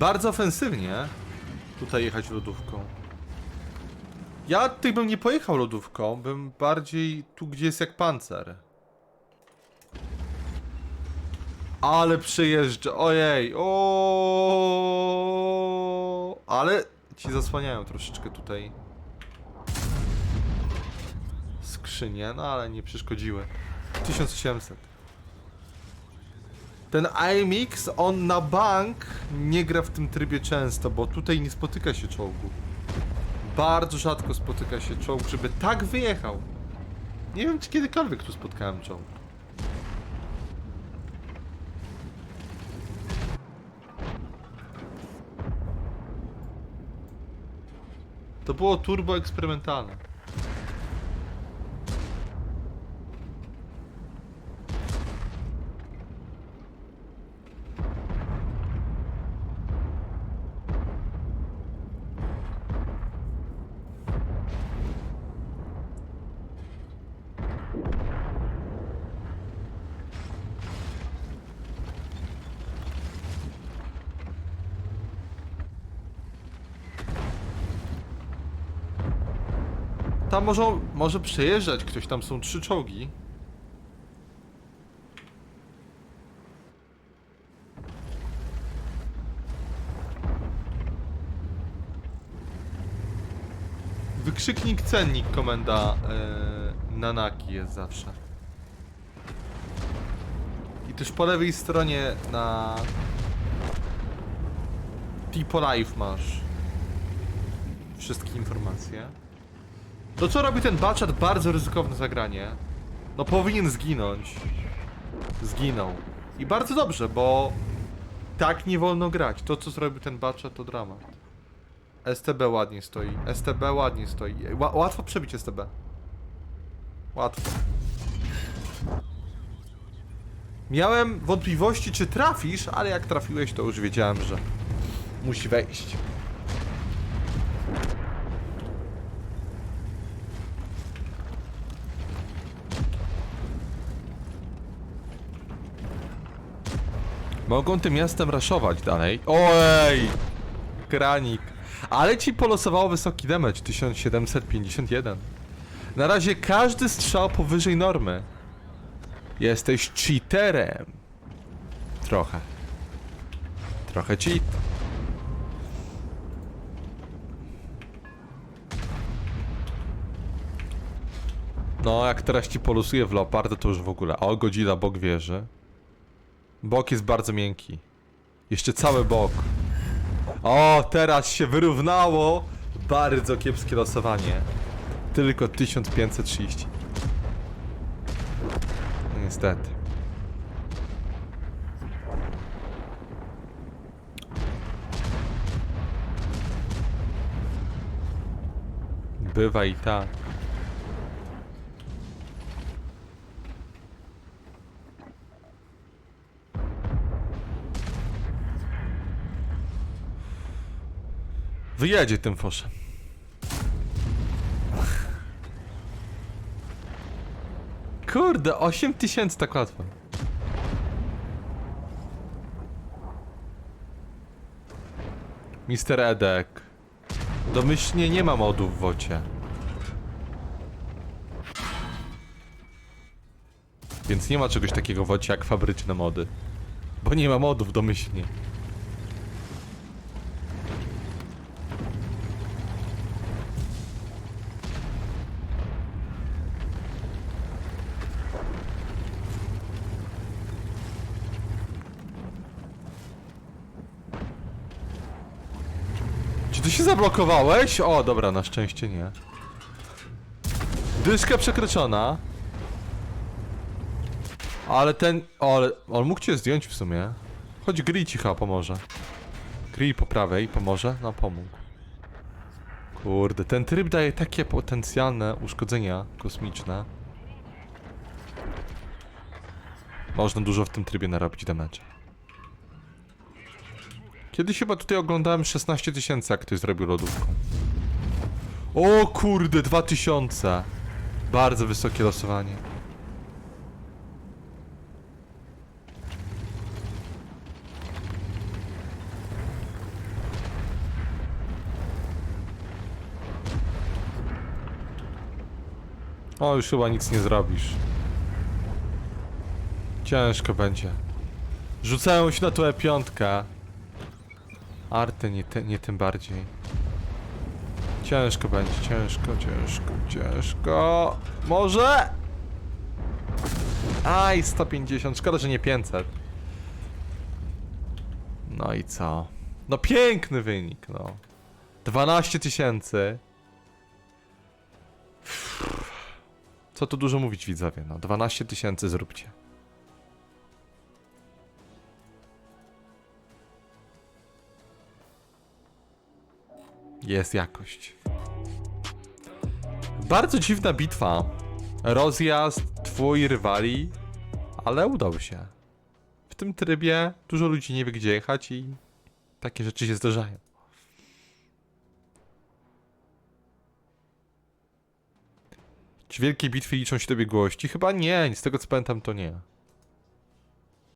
Bardzo ofensywnie tutaj jechać lodówką. Ja tutaj bym nie pojechał lodówką, bym bardziej tu, gdzie jest jak pancer. Ale przejeżdża, ojej, o, ale ci zasłaniają troszeczkę tutaj skrzynie, no ale nie przeszkodziły. 1800. Ten iMix, on na bank nie gra w tym trybie często, bo tutaj nie spotyka się czołgu. Bardzo rzadko spotyka się czołg, żeby tak wyjechał. Nie wiem, czy kiedykolwiek tu spotkałem czołg. To było turbo eksperymentalne. Tam może, może przejeżdżać ktoś, tam są trzy czołgi. Wykrzyknik cennik komenda e, Nanaki jest zawsze. I też po lewej stronie na Tipo Life masz wszystkie informacje. To co robi ten Baczat? Bardzo ryzykowne zagranie. No powinien zginąć. Zginął. I bardzo dobrze, bo tak nie wolno grać. To co zrobił ten Baczat to dramat. STB ładnie stoi. STB ładnie stoi. Ła łatwo przebić STB. Łatwo. Miałem wątpliwości czy trafisz, ale jak trafiłeś to już wiedziałem, że musi wejść. Mogą tym miastem raszować dalej. Ojej! Kranik. Ale ci polosowało wysoki damage 1751. Na razie każdy strzał powyżej normy. Jesteś cheaterem. Trochę. Trochę cheat. No, jak teraz ci polusuje w Leoparda, to już w ogóle. O, Godzilla, bok wieży. Bok jest bardzo miękki. Jeszcze cały bok. O, teraz się wyrównało. Bardzo kiepskie losowanie. Tylko 1530. No, Niestety. Bywa i tak. Wyjedzie tym foszem. Kurde, 8000 tak łatwo. Mister Edek. Domyślnie nie ma modów w wocie. Więc nie ma czegoś takiego w wocie jak fabryczne mody. Bo nie ma modów domyślnie. Czy ty się zablokowałeś? O, dobra, na szczęście nie. Dyszka przekroczona. Ale ten... O, ale on mógł cię zdjąć w sumie. Chodź, Gri ci chyba pomoże. Gri po prawej pomoże? No, pomógł. Kurde, ten tryb daje takie potencjalne uszkodzenia kosmiczne. Można dużo w tym trybie narobić damage. Kiedyś chyba tutaj oglądałem 16 tysięcy, jak ktoś zrobił lodówką. O kurde, 2000! Bardzo wysokie losowanie. O, już chyba nic nie zrobisz. Ciężko będzie. Rzucają się na tę piątkę. Artę nie, te, nie tym bardziej. Ciężko będzie, ciężko, ciężko, ciężko. Może? Aj, 150. Szkoda, że nie 500. No i co? No piękny wynik, no. 12 tysięcy. Co tu dużo mówić, widzowie, no. 12 tysięcy zróbcie. Jest jakość. Bardzo dziwna bitwa. Rozjazd, twój rywali, ale udał się. W tym trybie dużo ludzi nie wie gdzie jechać i takie rzeczy się zdarzają. Czy wielkie bitwy liczą się do biegłości? Chyba nie, z tego co pamiętam to nie.